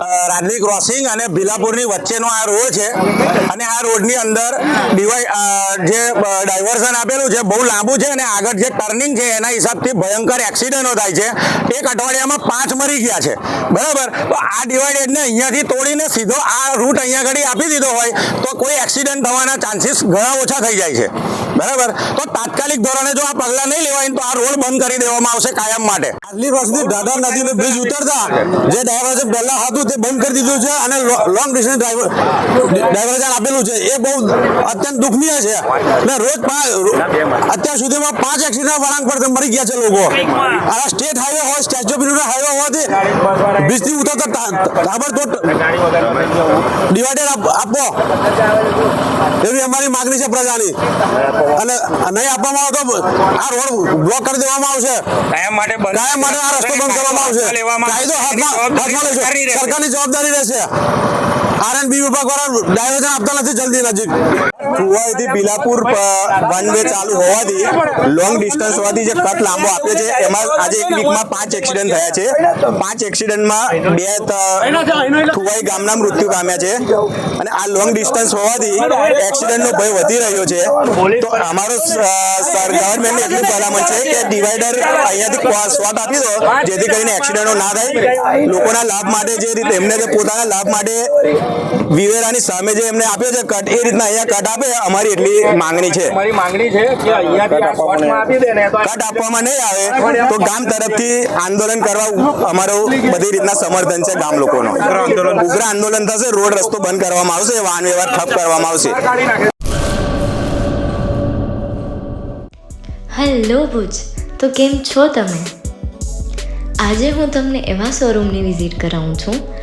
Rajli crossing અને ભીલાપુરની વચ્ચેનો આ રોડ છે. અને આ રોડની અંદર ડિવાઈ જે ડાયવર્ઝન આપેલું છે, બહુ લાંબુ છે અને આગળ જે ટર્નિંગ છે એના હિસાબથી ભયંકર એક્સિડન્ટો થાય છે. એક અઠવાડિયામાં પાંચ મરી ગયા છે. બરાબર? તો આ ડિવાઈડેડને અહીંયાથી તોડીને સીધો આ રૂટ અહીંયા આગળ આપી દીધો હોય તો કોઈ એક્સિડન્ટ થવાના ચાન્સીસ ઘણા ઓછા થઈ જાય છે. બરાબર? તો તાત્કાલિક ધોરણે જો આ પગલા નહીં લેવાય તો આ રોડ બંધ કરી દેવામાં આવશે કાયમ માટે. આજલી વર્ષથી દાદા નદીનો બ્રિજ ઉતરતા જે ડાયવર્ઝન પહેલા હતું તે બંધ કરી દીધું છે અને લોંગ ડિસ્ટન્સ ડાયવર્ઝન આપેલું છે. એ બહુ અત્યંત દુઃખનીય છે. ને રોજ અત્યાર સુધીમાં પાંચ એક્સિડન્ટ વળાંક પર મરી ગયા છે લોકો. આ સ્ટેટ હાઈવે હોય સ્ટેચ્યુ ઓફ યુનિટી હાઈવે હોવાથી બ્રિજથી ઉતરતા તાબડતોડ ડિવાઈડર આપો. એવી અમારી માગણી છે પ્રજાની. અને નહીં આપવામાં આવે તો આ રોડ બ્લોક કરી દેવામાં આવશે. કાયમ માટે કાયમ માટે આ રસ્તો બંધ કરવામાં આવશે. કાયદો હાથમાં હાથમાં લેશે. સરકારની જવાબદારી રહેશે. આરએનબી વિભાગ વાળા ડાયવર્ઝન આપતા નથી જલ્દી નજીક. કુવાઈથી બિલાપુર વન વે ચાલુ હોવાથી લોંગ ડિસ્ટન્સ હોવાથી જે કટ લાંબો આપ્યો છે, એમાં આજે એક વીકમાં પાંચ એક્સિડન્ટ થયા છે. પાંચ એક્સિડન્ટમાં બે કુવાઈ ગામના મૃત્યુ પામ્યા છે. અને આ લોંગ ડિસ્ટન્સ હોવાથી એક્સિડન્ટનો ભય વધી રહ્યો છે. તો અમારો ગવર્મેન્ટની એટલી ભલામણ છે કે ડિવાઈડર અહીંયાથી સ્વાટ આપી દો, જેથી કરીને એક્સિડન્ટો ના થાય. લોકોના લાભ માટે જે રીતે એમને પોતાના લાભ માટે વિવેરાની સામે જે એમને આપ્યો છે કટ એ રીતના અહીંયા કટ આપે અમારી એટલી માંગણી છે. અમારી માંગણી છે કે અહીંયા આપી દે ને કટ આપવામાં નહીં આવે તો ગામ તરફથી આંદોલન કરવા અમારો બધી રીતના સમર્થન છે ગામ લોકોનો. ઉગ્ર આંદોલન. થશે રોડ રસ્તો બંધ કરવામાં આવશે વાહન વ્યવહાર ઠપ કરવામાં આવશે. હેલો ભુજ તો કેમ છો તમે? આજે હું તમને એવા શોરૂમની વિઝિટ કરાવું છું